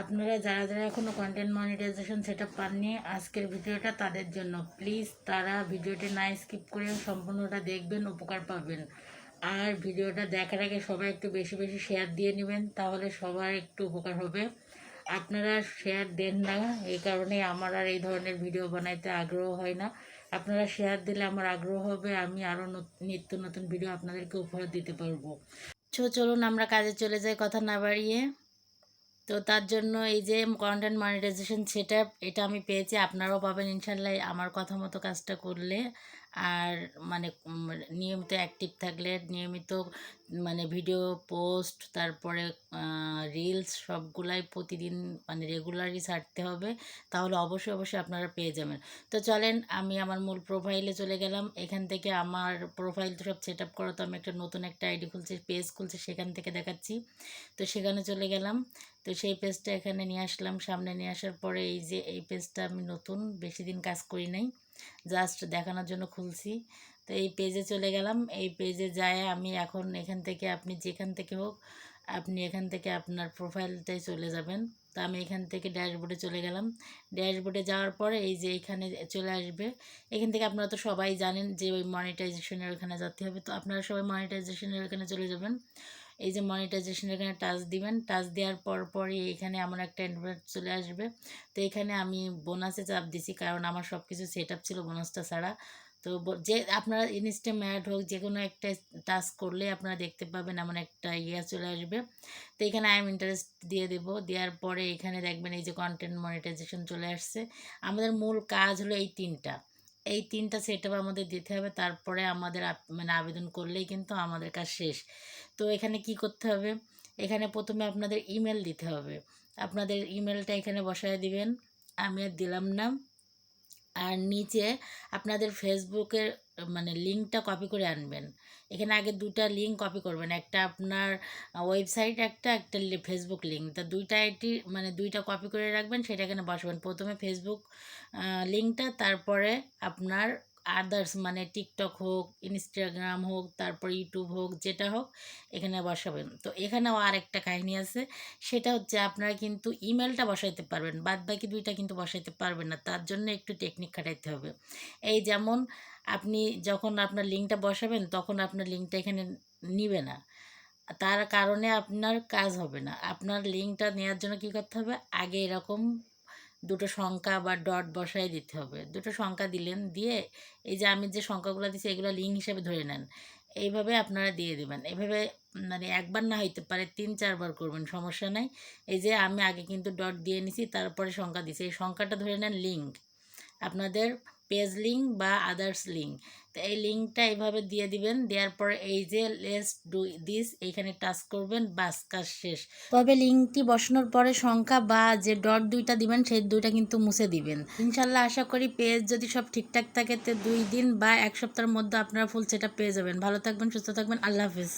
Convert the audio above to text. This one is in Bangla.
আপনারা যারা যারা এখনও কন্টেন্ট মনিটাইজেশন সেট আপ পাননি, আজকের ভিডিওটা তাদের জন্য। প্লিজ তারা ভিডিওটি না স্কিপ করে সম্পূর্ণটা দেখবেন, উপকার পাবেন। আর ভিডিওটা দেখার আগে সবাই একটু বেশি বেশি শেয়ার দিয়ে নেবেন, তাহলে সবার একটু উপকার হবে। আপনারা শেয়ার দেন না, এই কারণে আমার আর এই ধরনের ভিডিও বানাইতে আগ্রহ হয় না। আপনারা শেয়ার দিলে আমার আগ্রহ হবে, আমি আরও নিত্য নতুন ভিডিও আপনাদেরকে উপহার দিতে পারব। চলুন আমরা কাজে চলে যাই, কথা না বাড়িয়ে। তো তার জন্য এই যে কন্টেন্ট মনিটাইজেশন সেটা এটা আমি পেয়েছি। আপনারাও পাবেন ইনশাল্লাহ আমার কথা মতো কাজটা করলে। আর মানে নিয়মিত অ্যাক্টিভ থাকলে নিয়মিত মানে ভিডিও পোস্ট তারপরে রিলস সবগুলাই প্রতিদিন মানে রেগুলারই ছাড়তে হবে, তাহলে অবশ্যই অবশ্যই আপনারা পেয়ে যাবেন। তো চলেন, আমি আমার মূল প্রোফাইলে চলে গেলাম। এখান থেকে আমার প্রোফাইল তো সব সেট আপ করা তো আমি একটা নতুন একটা আইডি খুলছি পেজ খুলছি, সেখান থেকে দেখাচ্ছি। তো সেখানে চলে গেলাম। তো সেই পেজটা এখানে নিয়ে আসলাম। সামনে নিয়ে আসার পরে এই যে, এই পেজটা আমি নতুন, বেশি দিন কাজ করি নাই। জাস্ট দেখানোর জন্য খুলছি। তো এই পেজে চলে গেলাম। এই পেজে যায় আমি এখন এখান থেকে আপনি যেখান থেকে হোক, আপনি এখান থেকে আপনার প্রোফাইলটাই চলে যাবেন। তো আমি এখান থেকে ড্যাশবোর্ডে চলে গেলাম। ড্যাশবোর্ডে যাওয়ার পরে এই যে এখানে চলে আসবে। এখান থেকে আপনারা তো সবাই জানেন যে ওই মনিটাইজেশনের ওখানে যেতে হবে। তো আপনারা সবাই মনিটাইজেশনের ওখানে চলে যাবেন। এই যে মনিটাইজেশন এখানে টাচ দিবেন টাচ দেওয়ার পর পরই এখানে আমার একটা ইনভার্ট চলে আসবে। তো এখানে আমি বোনাসে চাপ দিছি কারণ আমার সব কিছু সেট আপ ছিল বোনাসটা ছাড়া। তো যে আপনারা ইনস্টে ম্যাড হোক যে কোনো একটা টাচ করলে আপনারা দেখতে পাবেন এমন একটা ইয়ে চলে আসবে। তো এখানে আই এম ইন্টারেস্ট দিয়ে দেবো। দেওয়ার পরে এখানে দেখবেন এই যে কন্টেন্ট মনিটাইজেশন চলে আসছে। আমাদের মূল কাজ হলো এই তিনটা। এই তিনটা সেট আমাদের দিতে হবে। তারপরে আমাদের মানে আবেদন করলেই কিন্তু আমাদের কাজ শেষ। তো এখানে কি করতে হবে? এখানে প্রথমে আপনাদের ইমেল দিতে হবে। আপনাদের ইমেলটা এখানে বসায় দিবেন। আমি আর দিলাম না। আর নিচে আপনাদের ফেসবুকের মানে লিঙ্কটা কপি করে আনবেন। এখানে আগে দুটা লিঙ্ক কপি করবেন। একটা আপনার ওয়েবসাইট, একটা একটা ফেসবুক লিঙ্ক। তা দুইটা আইটি মানে দুইটা কপি করে রাখবেন, সেটা এখানে বসাবেন। প্রথমে ফেসবুক লিঙ্কটা, তারপরে আপনার আদার্স মানে টিকটক হোক ইনস্টাগ্রাম হোক, তারপর ইউটিউব হোক, যেটা হোক, এখানে বসাবেন। তো এখানেও আর একটা কাহিনী আছে, সেটা হচ্ছে আপনারা কিন্তু ইমেলটা বসাইতে পারবেন বাদ বাকি দুইটা কিন্তু বসাইতে পারবেন না, তার জন্য একটু টেকনিক খাটাইতে হবে। এই যেমন আপনি যখন আপনার লিঙ্কটা বসাবেন, তখন আপনার লিঙ্কটা এখানে নিবে না। তার কারণে আপনার কাজ হবে না। আপনার লিঙ্কটা নেওয়ার জন্য কী করতে হবে? আগে এরকম দুটো সংখ্যা বা ডট বসাই দিতে হবে। দুটো সংখ্যা দিলেন, দিয়ে এই যে আমি যে সংখ্যাগুলো দিচ্ছি এগুলো লিঙ্ক হিসেবে ধরে নেন। এইভাবে আপনারা দিয়ে দেবেন। এভাবে মানে একবার না হইতে পারে, তিন চারবার করবেন, সমস্যা নাই। এই যে আমি আগে কিন্তু ডট দিয়ে নিছি, তারপরে সংখ্যা দিছি। এই সংখ্যাটা ধরে নেন লিঙ্ক আপনাদের পেজ লিঙ্ক বা আদার্স লিঙ্ক তো এই লিঙ্কটা এইভাবে দিয়ে দিবেন, দেওয়ার পরে এই যে লেস ডু দিস এইখানে টাচ করবেন, বাস কাজ শেষ। তবে লিঙ্কটি বসানোর পরে সংখ্যা বা যে ডট দুইটা দিবেন, সেই দুইটা কিন্তু মুছে দিবেন। ইনশাল্লাহ আশা করি পেজ যদি সব ঠিকঠাক থাকে, তো দুই দিন বা এক সপ্তাহের মধ্যে আপনারা ফুল সেটা পেয়ে যাবেন। ভালো থাকবেন, সুস্থ থাকবেন, আল্লাহ হাফিজ।